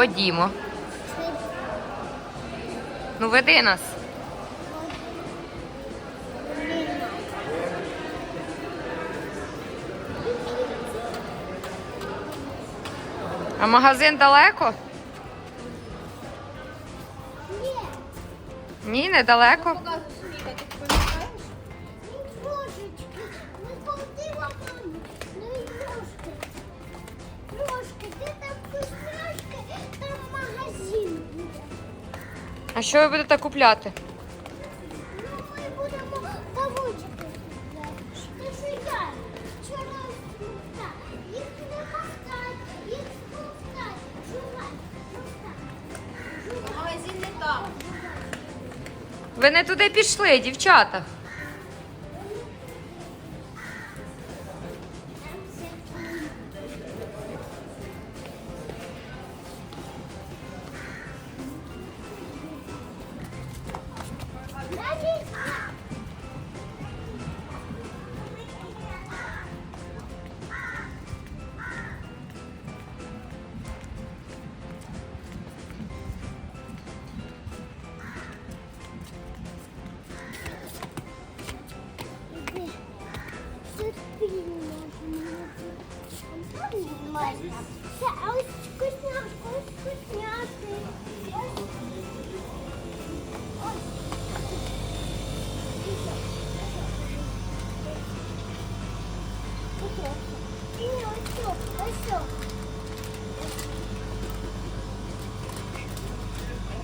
Ходімо. Ну, веди нас. А магазин далеко? Ні, недалеко. Показуй А що ви будете купляти? Ну, ми будемо що я їх не ковтать, їх жувать, ковтать. Магазин не там. Ви не туди пішли, дівчата.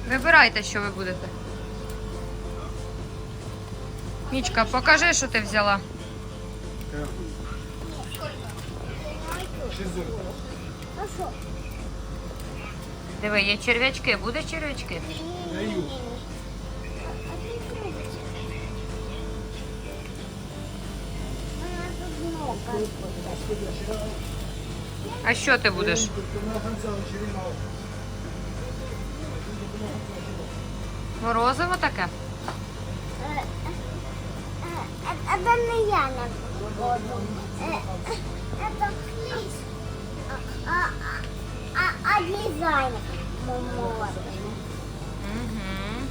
Вибирайте, що ви будете. Мічка, покажи, що ти взяла. А що? Диви, є черв'ячки. Буде черв'ячки? Даю. А ти любиш? Вона тут много. А що ти будеш? Морозиво таке? Е, е, е, Це не я на воду. Е, е, Це фліс. А, а, а дизайн мамова. Угу.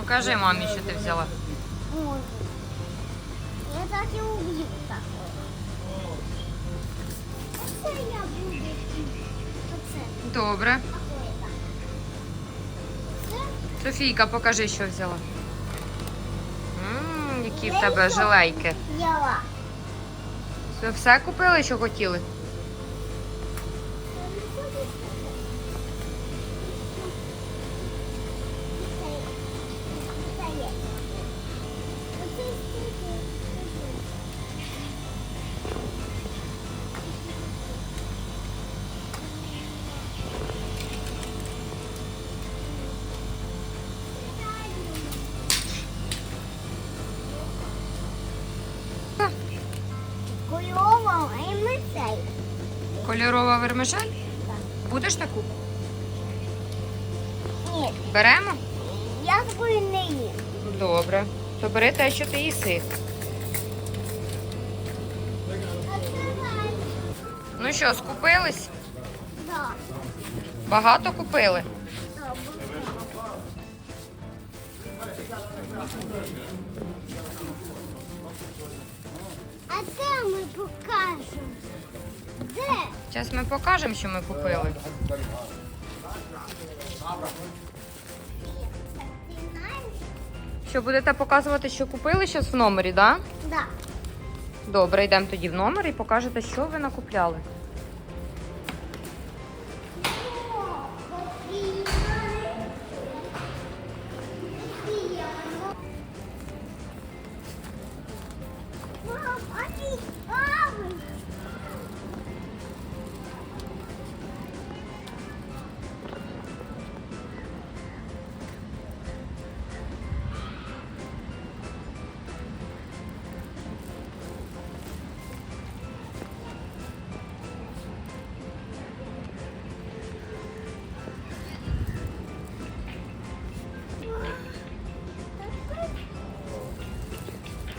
Покажи мамі, що ти взяла. Можу. Я так і уб'ю так. Оце я буду. Оце. Добре. Це Софійка, покажи, що взяла. Ммм, які в тебе жилейки. взяла. Все, все купили, що хотіли? Кольорова вермишель? Будеш таку? Ні, Беремо? я такої не їм. Добре. То бери те, що ти їси. Ну що, скупились? Да. Багато купили? А де ми покажемо? Зараз ми покажемо, що ми купили. Що будете показувати, що купили зараз в номері, так? Да? Да. Добре, йдемо тоді в номер і покажете, що ви накупляли.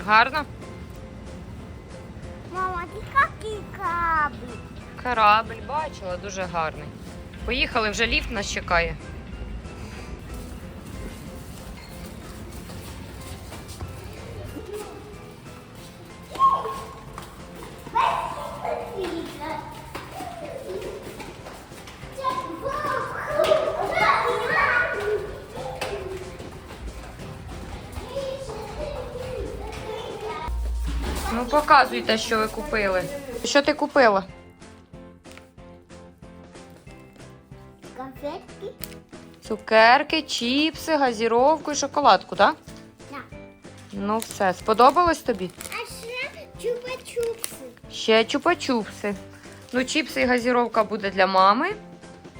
Гарно? Мама, ти який корабль? Корабль бачила, дуже гарний. Поїхали, вже ліфт нас чекає. Показуйте, що ви купили. Що ти купила? Конфетки? Цукерки, чіпси, газіровку і шоколадку, так? Так. Ну все, сподобалось тобі? А ще чупа-чупси. Ще чупа-чупси. Ну, чіпси і газіровка буде для мами,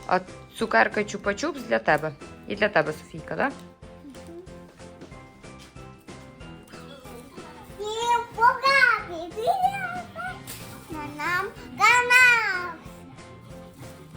а цукерка і чупа-чупс для тебе. І для тебе, Софійка, так? My mom got